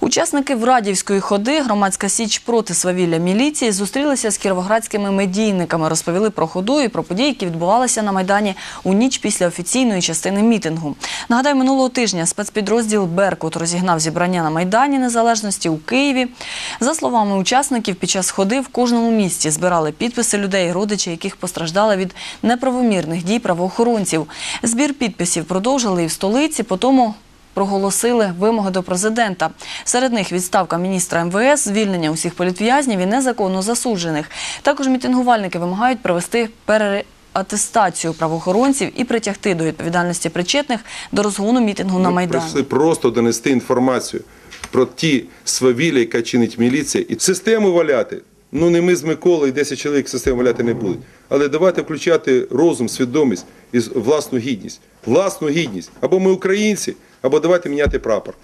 Учасники Врадівської ходи громадська січ проти свавілля міліції зустрілися з кіровоградськими медійниками, розповіли про ходу і про події, які відбувалися на майдані у ніч після офіційної частини мітингу. Нагадаю, минулого тижня спецпідрозділ Беркут розігнав зібрання на майдані Незалежності у Києві. За словами учасників, під час ходи в кожному місті збирали підписи людей, родичі яких постраждали від неправомірних дій правоохоронців. Збір підписів продовжили і в столиці, потому проголосили вимоги до президента. Серед них відставка міністра МВС, звільнення усіх політв'язнів і незаконно засуджених. Також мітингувальники вимагають провести переатестацію правоохоронців і притягти до відповідальності причетних до розгону мітингу на Ми Майдані. прийшли просто донести інформацію про ті свавілля, яка чинить міліція, і систему валяти. Ну не ми з Миколою, 10 чоловік систему валяти не будуть. Але давайте включати розум, свідомість і власну гідність. Власну гідність. Або ми українці, або давайте міняти прапор.